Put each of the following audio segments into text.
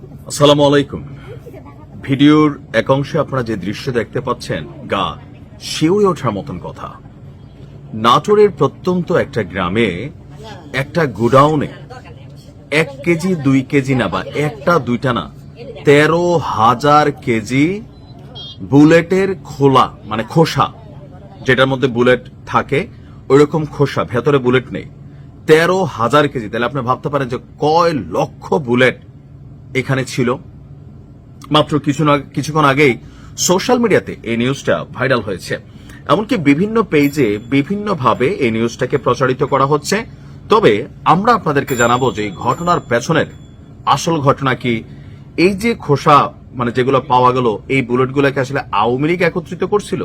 আসসালামু আলাইকুম। ভিডিওর এক অংশে আপনারা যে দৃশ্য দেখতে পাচ্ছেন, গা শিউরে ওঠার মতন কথা। নাটোরের প্রত্যন্ত একটা গ্রামে একটা গোডাউনে এক কেজি, দুই কেজি না বা একটা, দুইটা না, তেরো হাজার কেজি বুলেটের খোলা মানে খোসা, যেটার মধ্যে বুলেট থাকে, ওইরকম খোসা, ভেতরে বুলেট নেই। তেরো হাজার কেজি, তাহলে আপনি ভাবতে পারেন যে কয় লক্ষ বুলেট এখানে ছিল। মাত্র কিছু না কিছুক্ষণ আগেই সোশ্যাল মিডিয়াতে এই নিউজটা ভাইরাল হয়েছে। এমনকি বিভিন্ন পেজে বিভিন্নভাবে এই নিউজটাকে প্রচারিত করা হচ্ছে। তবে আমরা আপনাদেরকে জানাব যে এই ঘটনার পেছনের আসল ঘটনা কি। এই যে খোসা মানে যেগুলো পাওয়া গেল, এই বুলেটগুলোকে আসলে আওয়ামী লীগ একত্রিত করছিল?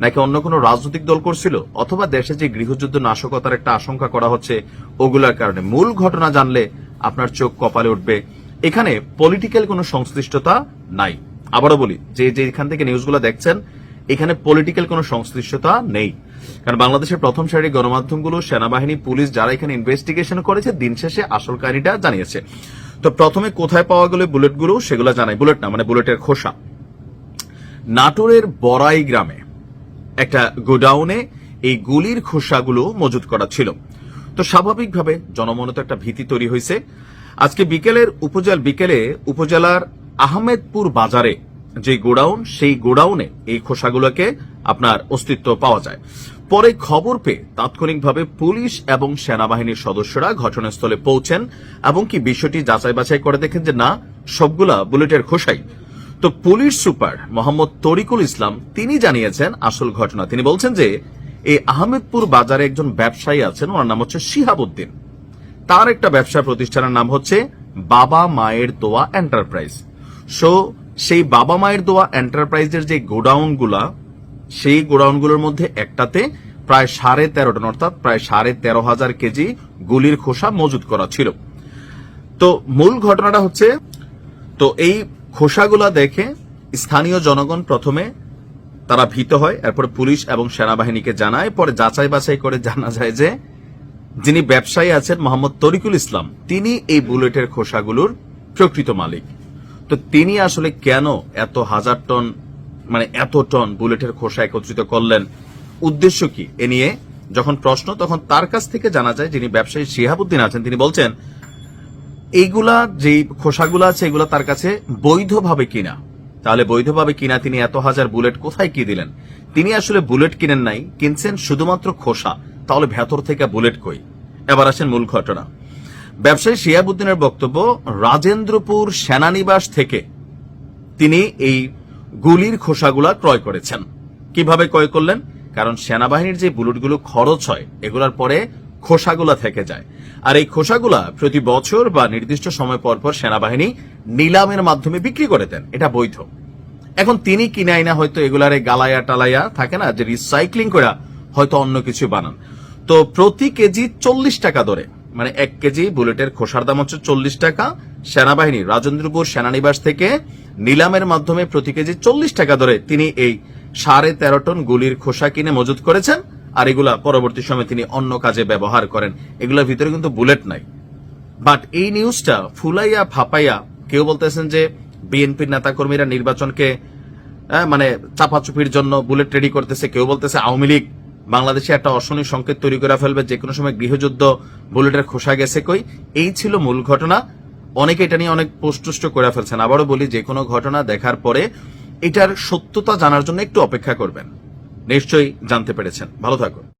নাকি অন্য কোনো রাজনৈতিক দল করছিল? অথবা দেশে যে গৃহযুদ্ধ নাশকতার একটা আশঙ্কা করা হচ্ছে, ওগুলোর কারণে? মূল ঘটনা জানলে আপনার চোখ কপালে উঠবে। এখানে পলিটিক্যাল কোনো সংশ্লিষ্টতা নাই। আবারও বলি, যে যে এখান থেকে নিউজগুলো দেখছেন, এখানে পলিটিক্যাল কোনো সংশ্লিষ্টতা নেই। কারণ বাংলাদেশের প্রথম সারির গণমাধ্যমগুলো, সেনাবাহিনী, পুলিশ যারা এখানে ইনভেস্টিগেশন করেছে, দিন শেষে আসল কাহিনীটা জানিয়েছে। তো প্রথমে কোথায় পাওয়া গেল বুলেটগুলো সেগুলো জানাই। বুলেট না মানে বুলেটের খোসা। নাটোরের বড়াই গ্রামে, একটা গোডাউনে এই গুলির খোসাগুলো মজুত করা ছিল। তো স্বাভাবিকভাবে জনমনে তো একটা ভীতি তৈরি হয়েছে। আজকে বিকেলের উপজেল বিকেলে উপজেলার আহমেদপুর বাজারে যে গোডাউন, সেই গোডাউনে এই খোসাগুলোকে আপনার অস্তিত্ব পাওয়া যায়। পরে খবর পেয়ে তাৎক্ষণিকভাবে পুলিশ এবং সেনাবাহিনীর সদস্যরা ঘটনাস্থলে পৌঁছেন এবং কি বিষয়টি যাচাই বাছাই করে দেখেন যে না, সবগুলা বুলেটের খোসাই। তো পুলিশ সুপার মোহাম্মদ তরিকুল ইসলাম তিনি জানিয়েছেন আসল ঘটনা। তিনি বলছেন যে, এই আহমেদপুর বাজারে একজন ব্যবসায়ী আছেন, ওনার নাম হচ্ছে শিহাবুদ্দিন। তার একটা ব্যবসা প্রতিষ্ঠানের নাম হচ্ছে বাবা মায়ের দোয়া এন্টারপ্রাইজ। সো সেই বাবা মায়ের দোয়া এন্টারপ্রাইজের যে গোডাউনগুলা, সেই গোডাউনগুলোর মধ্যে একটাতে প্রায় সাড়ে তেরো টন অর্থাৎ প্রায় সাড়ে তেরো হাজার কেজি গুলির খোসা মজুত করা ছিল। তো মূল ঘটনাটা হচ্ছে, তো এই খোসাগুলা দেখে স্থানীয় জনগণ প্রথমে তারা ভীত হয়, এরপর পুলিশ এবং সেনাবাহিনীকে জানায়, পরে যাচাই বাছাই করে জানা যায় যে যিনি ব্যবসায়ী আছেন মোহাম্মদ তরিকুল ইসলাম, তিনি এই বুলেটের খোসাগুলোর প্রকৃত মালিক। তো তিনি আসলে কেন এত হাজার টন মানে এত টন বুলেটের খোসা একত্রিত করলেন? উদ্দেশ্য কি? এ নিয়ে যখন প্রশ্ন, তখন তার কাছ থেকে জানা যায় যিনি ব্যবসায়ী শিহাবুদ্দিন আছেন, তিনি বলছেন, এইগুলা যে খোসাগুলো আছে, এগুলা তার কাছে বৈধভাবে কিনা? তাহলে বৈধভাবে কিনা তিনি এত হাজার বুলেট কোথায় কি দিলেন? তিনি আসলে বুলেট কিনেন নাই, কিনছেন শুধুমাত্র খোসা। তাহলে ভেতর থেকে বুলেট কই? এবার আসেন মূল ঘটনা। ব্যবসায়ী শিয়াবুদ্দিনের বক্তব্য, রাজেন্দ্রপুর সেনানিবাস থেকে তিনি এই গুলির খোসাগুলা ক্রয় করেছেন। কীভাবে ক্রয় করলেন? কারণ সেনাবাহিনীর যে বুলেটগুলো খরচ হয়, এগুলার পরে খোসাগুলা থেকে যায়। আর এই খোসাগুলা প্রতি বছর বা নির্দিষ্ট সময় পর পর সেনাবাহিনী নিলামের মাধ্যমে বিক্রি করে দেন। এটা বৈধ। এখন তিনি কিনে না, হয়তো এগুলারে গালায়া টালায়া থাকে না, যে রিসাইক্লিং করে হয়তো অন্য কিছু বানান। তো প্রতি কেজি চল্লিশ টাকা ধরে মানে এক কেজি বুলেটের খোসার দাম হচ্ছে চল্লিশ টাকা, সেনাবাহিনী রাজেন্দ্রপুর সেনানিবাস থেকে নিলামের মাধ্যমে প্রতি কেজি চল্লিশ টাকা ধরে তিনি এই সাড়ে তেরো টন গুলির খোসা কিনে মজুত করেছেন, আর এগুলা পরবর্তী সময়ে তিনি অন্য কাজে ব্যবহার করেন। এগুলোর ভিতরে কিন্তু বুলেট নাই। বাট এই নিউজটা ফুলাইয়া ফাপাইয়া কেউ বলতেছেন যে বিএনপির নেতাকর্মীরা নির্বাচনকে মানে চাপাচুপির জন্য বুলেট রেডি করতেছে, কেউ বলতেছে আওয়ামী লীগ বাংলাদেশে একটা অশনি সংকেত তৈরি করে ফেলবে, যে কোনো সময় গৃহযুদ্ধ, বুলেটের খোসা গেছে কই? এই ছিল মূল ঘটনা। অনেকে এটা নিয়ে অনেক পোস্টুষ্ট করে ফেলছেন। আবারও বলি, যে কোনো ঘটনা দেখার পরে এটার সত্যতা জানার জন্য একটু অপেক্ষা করবেন। নিশ্চয়ই জানতে পেরেছেন। ভালো থাকুন।